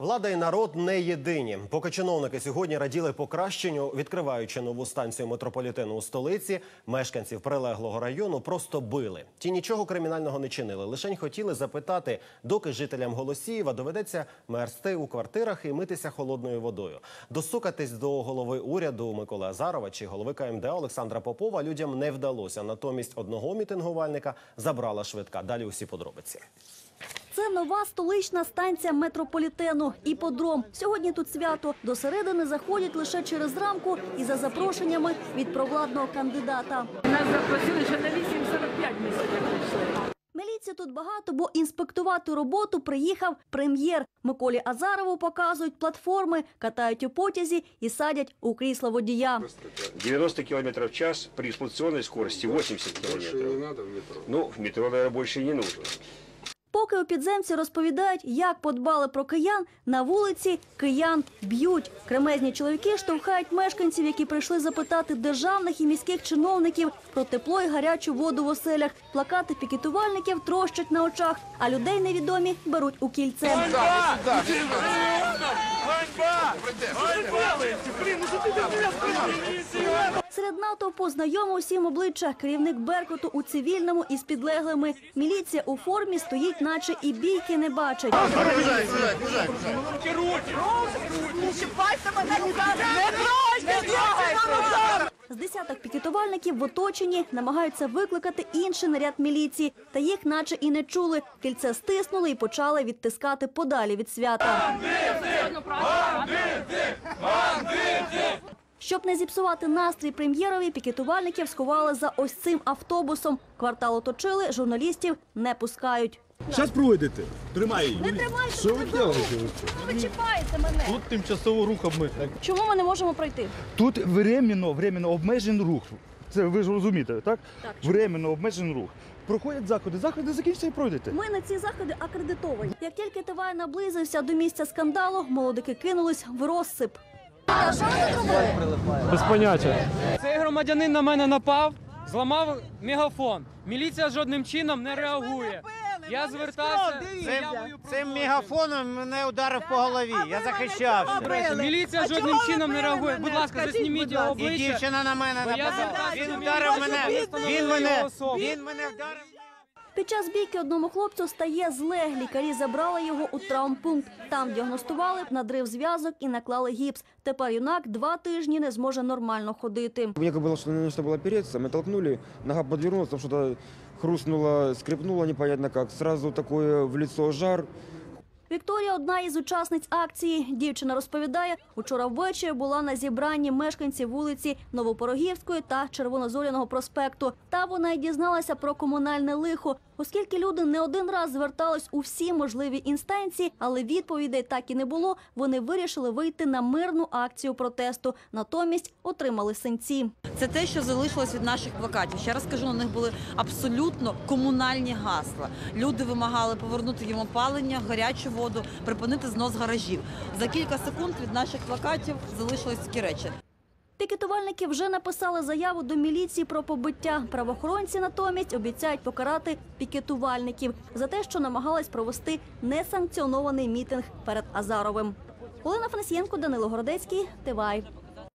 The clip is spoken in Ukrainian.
Влада і народ не єдині. Поки чиновники сьогодні раділи покращенню, відкриваючи нову станцію метрополітену у столиці, мешканців прилеглого району просто били. Ті нічого кримінального не чинили. Лишень хотіли запитати, доки жителям Голосіїва доведеться мерзти у квартирах і митися холодною водою. Достукатись до голови уряду Миколи Азарова чи голови КМДА Олександра Попова людям не вдалося. Натомість одного мітингувальника забрала швидка. Далі усі подробиці. Це нова столична станція метрополітену «Іподром». Сьогодні тут свято. До середини заходять лише через рамку і за запрошеннями від провладного кандидата. Нас запросили ще на 8.45 ми сьогодні прийшли. Міліції тут багато, бо інспектувати роботу приїхав прем'єр. Миколі Азарову показують платформи, катають у потязі і садять у крісло водія. 90 км в час при эксплуатационной скорости 80 Больше не км. Ну, в метро, наверное, больше не нужно. Поки у підземці розповідають, як подбали про киян, на вулиці киян б'ють. Кремезні чоловіки штовхають мешканців, які прийшли запитати державних і міських чиновників про тепло і гарячу воду в оселях. Плакати пікетувальників трощать на очах, а людей невідомі беруть у кільце. Серед натовпу знайомо усім обличчя. Керівник Беркуту у цивільному із підлеглими. Міліція у формі стоїть, наче і бійки не бачить. З десяток пікетувальників в оточенні намагаються викликати інший наряд міліції, та їх наче і не чули. Кільце стиснули і почали відтискати подалі від свята. Щоб не зіпсувати настрій прем'єрові, пікетувальників сховали за ось цим автобусом. Квартал оточили, журналістів не пускають. Зараз пройдете. Тримай її. Не тримайте, Що ви робите? ви чіпаєте мене. Тут тимчасово рух обмежений. Чому ми не можемо пройти? Тут временно, временно обмежений рух. Це ви ж розумієте, так? Так. Временно обмежений рух. Проходять заходи, заходи закінчаться і пройдете. Ми на ці заходи акредитовані. Як тільки Тивай наблизився до місця скандалу, молодики кинулись в розсип. Без поняття. Цей громадянин на мене напав, зламав мегафон. Міліція жодним чином не реагує. Я звертався Цим злочин. мегафоном мене ударив по голові. Я захищався. Міліція жодним чином не реагує. Будь ласка, засніміть його І дівчина на мене звертався Він до вдарив мене. Він мене. Він мене вдарив. Під час бійки одному хлопцю стає зле. Лікарі забрали його у травмпункт. Там діагностували надрив зв'язок і наклали гіпс. Тепер юнак два тижні не зможе нормально ходити. Мне было, что на что было опереться, мы толкнули, нога подвернулась, там что-то хрустнуло, скрипнуло непонятно как. Сразу такое в лицо жар. Вікторія одна із учасниць акції. Дівчина розповідає, учора ввечері була на зібранні мешканців вулиці Новопорогівської та Червонозоряного проспекту. Та вона й дізналася про комунальне лихо, оскільки люди не один раз звертались у всі можливі інстанції, але відповідей так і не було. Вони вирішили вийти на мирну акцію протесту. Натомість отримали синці. Це те, що залишилось від наших плакатів. Ще раз кажу, на них були абсолютно комунальні гасла. Люди вимагали повернути їм опалення, гарячу воду, припинити знос гаражів. За кілька секунд від наших плакатів залишились такі речі. Пікетувальники вже написали заяву до міліції про побиття. Правоохоронці натомість обіцяють покарати пікетувальників за те, що намагались провести несанкціонований мітинг перед Азаровим. Олена Фанасієнко, Данило Городецький, Тивай.